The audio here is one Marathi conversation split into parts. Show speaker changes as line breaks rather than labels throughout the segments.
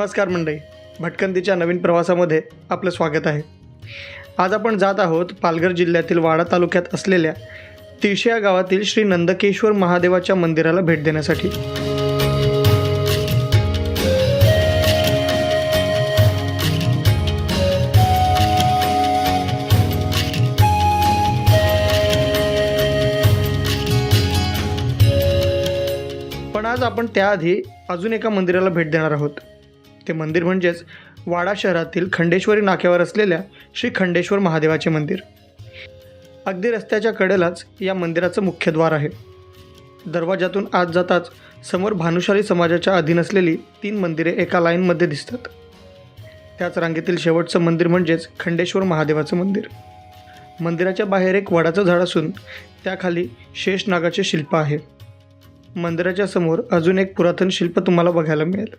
नमस्कार मंडळी. भटकंतीच्या नवीन प्रवासामध्ये आपलं स्वागत आहे. आज आपण जात आहोत पालघर जिल्ह्यातील वाडा तालुक्यात असलेल्या तिळशिया गावातील श्री नंदकेश्वर महादेवाच्या मंदिराला भेट देण्यासाठी. पण आज आपण त्याआधी अजून एका मंदिराला भेट देणार आहोत. ते मंदिर म्हणजेच वाडा शहरातील खंडेश्वरी नाक्यावर असलेल्या श्री खंडेश्वर महादेवाचे मंदिर. अगदी रस्त्याच्या कडेलाच या मंदिराचं मुख्यद्वार आहे. दरवाजातून आत जाताच समोर भानुशाली समाजाच्या अधीन असलेली तीन मंदिरे एका लाईनमध्ये दिसतात. त्याच रांगेतील शेवटचं मंदिर म्हणजेच खंडेश्वर महादेवाचं मंदिर. मंदिराच्या बाहेर एक वडाचं झाड असून त्याखाली शेष नागाचे शिल्प आहे. मंदिराच्या समोर अजून एक पुरातन शिल्प तुम्हाला बघायला मिळेल.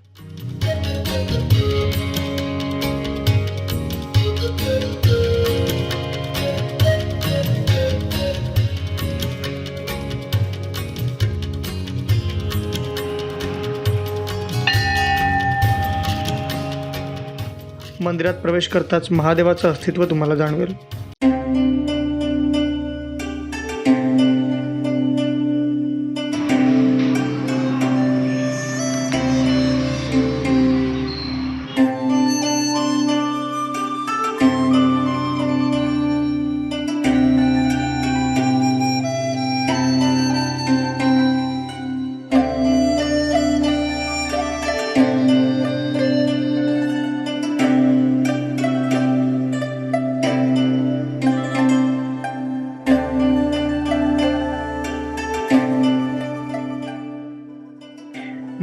मंदिरात प्रवेश करताच महादेवाचं अस्तित्व तुम्हाला जाणवेल.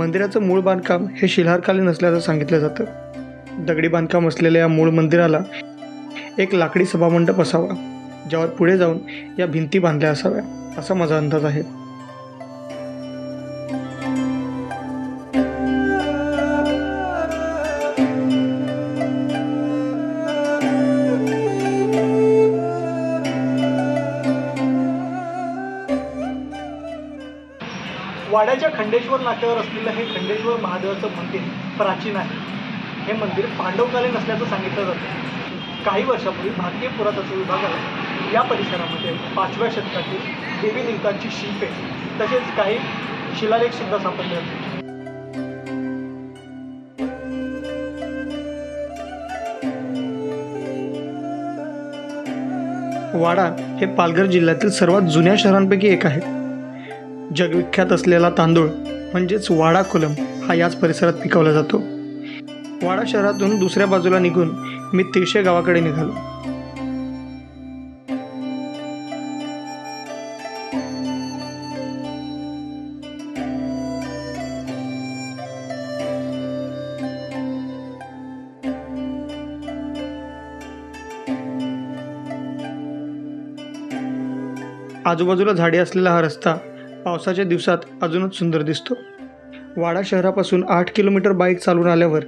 मंदिराचं मूळ बांधकाम हे शिल्हारकालीन असल्याचं सांगितलं जातं. दगडी बांधकाम असलेल्या या मूळ मंदिराला एक लाकडी सभामंडप असावा ज्यावर पुढे जाऊन या भिंती बांधल्या असाव्या असा माझा अंदाज आहे. वाड्याच्या खंडेश्वर नाक्यावर असलेलं हे खंडेश्वर महादेवाचं मंदिर प्राचीन आहे. हे मंदिर पांडवकालीन असल्याचं सांगितलं जातं. काही वर्षापूर्वी भारतीय पुरातत्व विभागाला या परिसरामध्ये पाचव्या शतकातील देवी देवतांची शिल्पे तसेच काही शिलालेखसुद्धा सापडले होते. वाडा हे पालघर जिल्ह्यातील सर्वात जुन्या शहरांपैकी एक आहे. जगविख्यात असलेला तांदूळ म्हणजेच वाडा कोलम हा याच परिसरात पिकवला जातो. वाडा शहरातून दुसऱ्या बाजूला निघून मी तिळशे गावाकडे निघालो. आजूबाजूला झाडे असलेला हा रस्ता पावसाच्या दिवसात अजूनच सुंदर दिसतो. वाडा शहरापासून आठ किलोमीटर बाईक चालून आल्यावर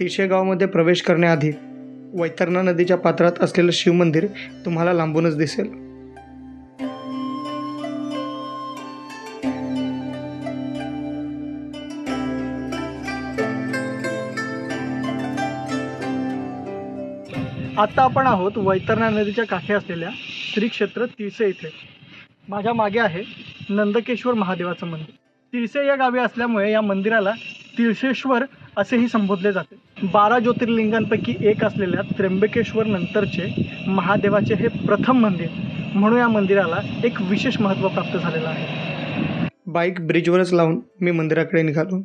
तिशे गावामध्ये प्रवेश करण्याआधी वैतरणा नदीच्या पात्रात असलेलं शिवमंदिर तुम्हाला लांबूनच दिसेल. आता आपण आहोत वैतरणा नदीच्या काठी असलेल्या श्री क्षेत्र तिळसे इथे. माझ्या मागे आहे नंदकेश्वर महादेवाचं मंदिर. तिळसे या गावी असल्यामुळे या मंदिराला तिळशेश्वर असेही संबोधले जाते. बारा ज्योतिर्लिंगांपैकी एक असलेल्या त्र्यंबकेश्वर नंतरचे महादेवाचे हे प्रथम मंदिर. म्हणून या मंदिराला एक विशेष महत्त्व प्राप्त झालेलं आहे. बाईक ब्रिजवरच लावून मी मंदिराकडे निघालो.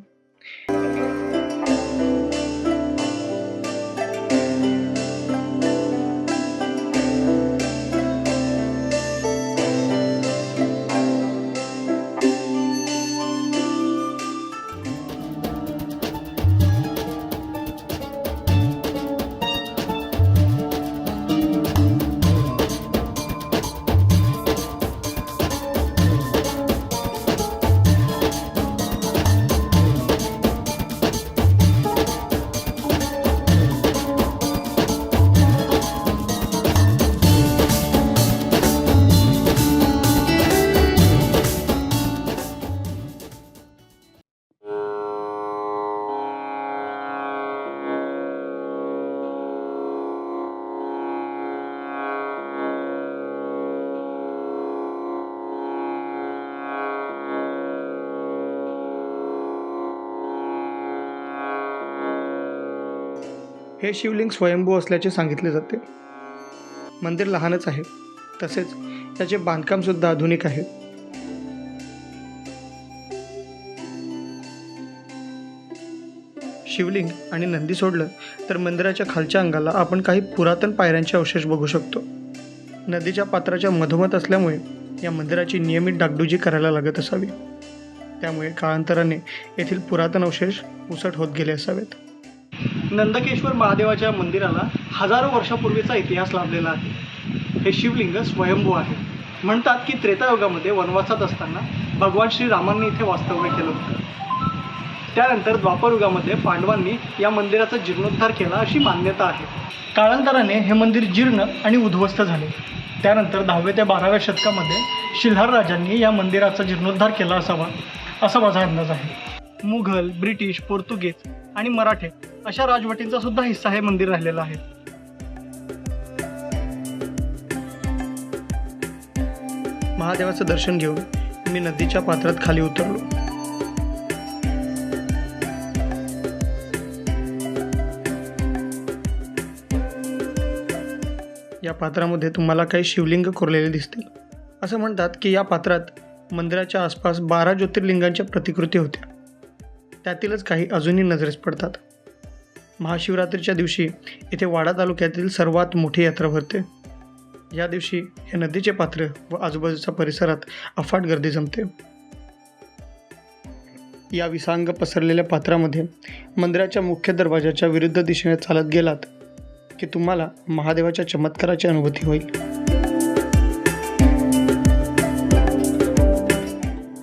हे शिवलिंग स्वयंभू असल्याचे सांगितले जाते. मंदिर लहानच आहे. तसेच त्याचे बांधकामसुद्धा आधुनिक आहे. शिवलिंग आणि नंदी सोडलं तर मंदिराच्या खालच्या अंगाला आपण काही पुरातन पायऱ्यांचे अवशेष बघू शकतो. नदीच्या पात्राच्या मधोमध असल्यामुळे या मंदिराची नियमित डागडुजी करायला लागत असावी. त्यामुळे काळांतराने येथील पुरातन अवशेष उसट होत गेले असावेत. नंदकेश्वर महादेवाच्या मंदिराला हजारो वर्षापूर्वीचा इतिहास लाभलेला आहे. हे शिवलिंग स्वयंभू आहे. म्हणतात की त्रेतायुगामध्ये वनवासात असताना भगवान श्रीरामांनी इथे वास्तव्य केलं होतं. त्यानंतर द्वापरयुगामध्ये पांडवांनी या मंदिराचा जीर्णोद्धार केला अशी मान्यता आहे. काळांतराने हे मंदिर जीर्ण आणि उद्ध्वस्त झाले. त्यानंतर दहाव्या ते बाराव्या शतकामध्ये शिल्हार राजांनी या मंदिराचा जीर्णोद्धार केला असावा असा माझा अंदाज आहे. मुघल ब्रिटिश पोर्तुगीज आणि मराठे अशा राजवटींचा सुद्धा हिस्सा हे मंदिर राहिलेलं आहे. महादेवाचं दर्शन घेऊन मी नदीच्या पात्रात खाली उतरलो. या पात्रामध्ये तुम्हाला काही शिवलिंग कोरलेले दिसतील. असं म्हणतात की या पात्रात मंदिराच्या आसपास बारा ज्योतिर्लिंगांच्या प्रतिकृती होत्या. त्यातीलच काही अजूनही नजरेस पडतात. महाशिवरात्रीच्या दिवशी इथे वाडा तालुक्यातील सर्वात मोठी यात्रा भरते. या दिवशी हे नदीचे पात्र व आजूबाजूच्या परिसरात अफाट गर्दी जमते. या विसांग पसरलेल्या पात्रामध्ये मंदिराच्या मुख्य दरवाजाच्या विरुद्ध दिशेने चालत गेलात की तुम्हाला महादेवाच्या चमत्काराची अनुभूती होईल.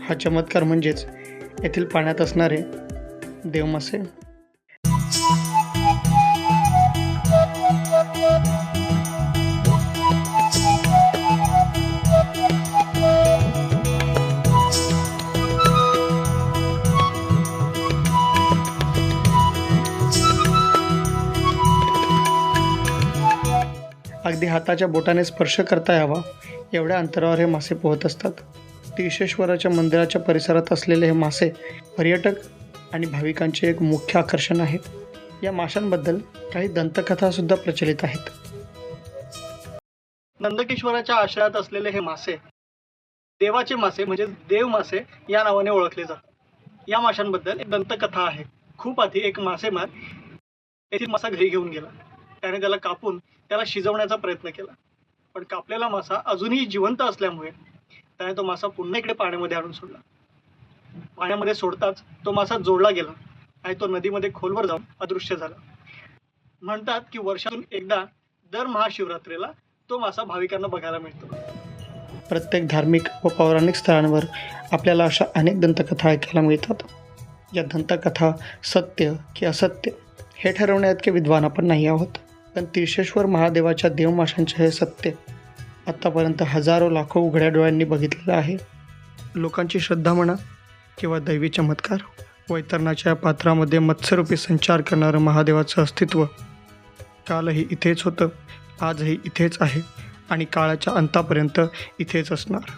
हा चमत्कार म्हणजेच येथील पाण्यात असणारे देवमासे अगदी हाताच्या बोटाने स्पर्श करता यावा एवढ्या अंतरावर हे मासे पोहत असतात. तीर्थेश्वराच्या मंदिराच्या परिसरात असलेले हे मासे पर्यटक आणि भाविकांचे एक मुख्य आकर्षण आहे या माशांबद्दल काही दंतकथासुद्धा प्रचलित आहेत. नंदकेश्वराच्या आश्रयात असलेले हे मासे देवाचे मासे म्हणजे देव मासे या नावाने ओळखले जातात. या माशांबद्दल एक दंतकथा आहे. खूप आधी एक मासेमार येथील मासा घरी घेऊन गेला. त्याने त्याला कापून त्याला शिजवण्याचा प्रयत्न केला. पण कापलेला मासा अजूनही जिवंत असल्यामुळे त्याने तो मासा पुन्हा इकडे पाण्यामध्ये आणून सोडला. पाण्यामध्ये सोडताच तो मासा जोडला गेला आणि तो नदीमध्ये खोलवर जाऊन अदृश्य झाला. म्हणतात की वर्षातून एकदा दर महाशिवरात्रीला तो मासा भाविकांना बघायला मिळतो. प्रत्येक धार्मिक व पौराणिक स्थळांवर आपल्याला अशा अनेक दंतकथा ऐकायला मिळतात. या दंतकथा सत्य की असत्य हे ठरवण्याइतके विद्वान आपण नाही आहोत. पण तीर्थेश्वर महादेवाच्या देवमाशांचे हे सत्य आत्तापर्यंत हजारो लाखो उघड्या डोळ्यांनी बघितलेलं आहे. लोकांची श्रद्धा म्हणा किंवा दैवी चमत्कार वैतरणाच्या या पात्रामध्ये मत्स्यरूपी संचार करणारं महादेवाचं अस्तित्व कालही इथेच होतं आजही इथेच आहे आणि काळाच्या अंतापर्यंत इथेच असणार.